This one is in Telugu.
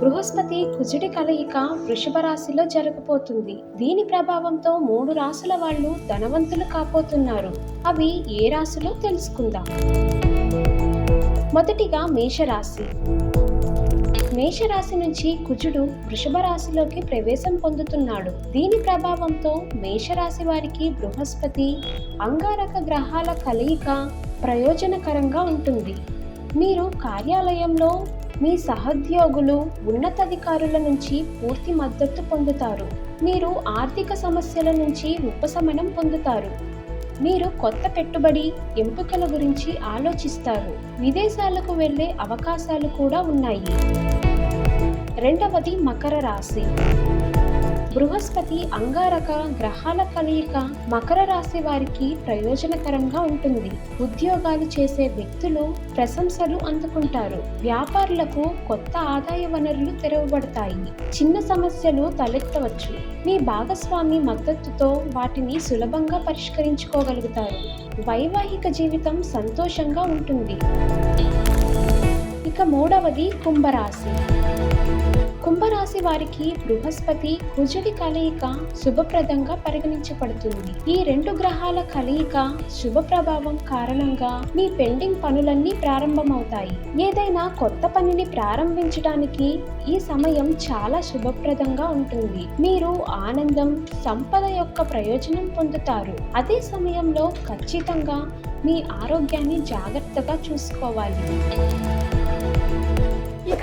బృహస్పతి కుజుడి కలయిక వృషభ రాశిలో జరగబోతుంది. దీని ప్రభావంతో మూడు రాసుల వాళ్ళు ధనవంతులు కాబోతున్నారు. అవి ఏ రాశిలో తెలుసుకుందాం. మొదటిగా మేషరాశి. మేషరాశి నుంచి కుజుడు వృషభ రాశిలోకి ప్రవేశం పొందుతున్నాడు. దీని ప్రభావంతో మేషరాశి వారికి బృహస్పతి అంగారక గ్రహాల కలయిక ప్రయోజనకరంగా ఉంటుంది. మీరు కార్యాలయంలో మీ సహోద్యోగులు ఉన్నతాధికారుల నుంచి పూర్తి మద్దతు పొందుతారు. మీరు ఆర్థిక సమస్యల నుంచి ఉపశమనం పొందుతారు. మీరు కొత్త పెట్టుబడి ఎంపికల గురించి ఆలోచిస్తారు. విదేశాలకు వెళ్ళే అవకాశాలు కూడా ఉన్నాయి. రెండవది మకర రాశి. బృహస్పతి అంగారక గ్రహాల కలయిక మకర రాశి వారికి ప్రయోజనకరంగా ఉంటుంది. ఉద్యోగాలు చేసే వ్యక్తులు ప్రశంసలు అందుకుంటారు. వ్యాపారులకు కొత్త ఆదాయ వనరులు తెరవబడతాయి. చిన్న సమస్యలు తలెత్తవచ్చు. మీ భాగస్వామి మద్దతుతో వాటిని సులభంగా పరిష్కరించుకోగలుగుతారు. వైవాహిక జీవితం సంతోషంగా ఉంటుంది. ఇక మూడవది కుంభరాశి. కుంభరాశి వారికి బృహస్పతి కుజుడి కలయిక శుభప్రదంగా పరిగణించబడుతుంది. ఈ రెండు గ్రహాల కలయిక శుభ ప్రభావం కారణంగా మీ పెండింగ్ పనులన్నీ ప్రారంభమవుతాయి. ఏదైనా కొత్త పనిని ప్రారంభించడానికి ఈ సమయం చాలా శుభప్రదంగా ఉంటుంది. మీరు ఆనందం సంపద యొక్క ప్రయోజనం పొందుతారు. అదే సమయంలో ఖచ్చితంగా మీ ఆరోగ్యాన్ని జాగ్రత్తగా చూసుకోవాలి.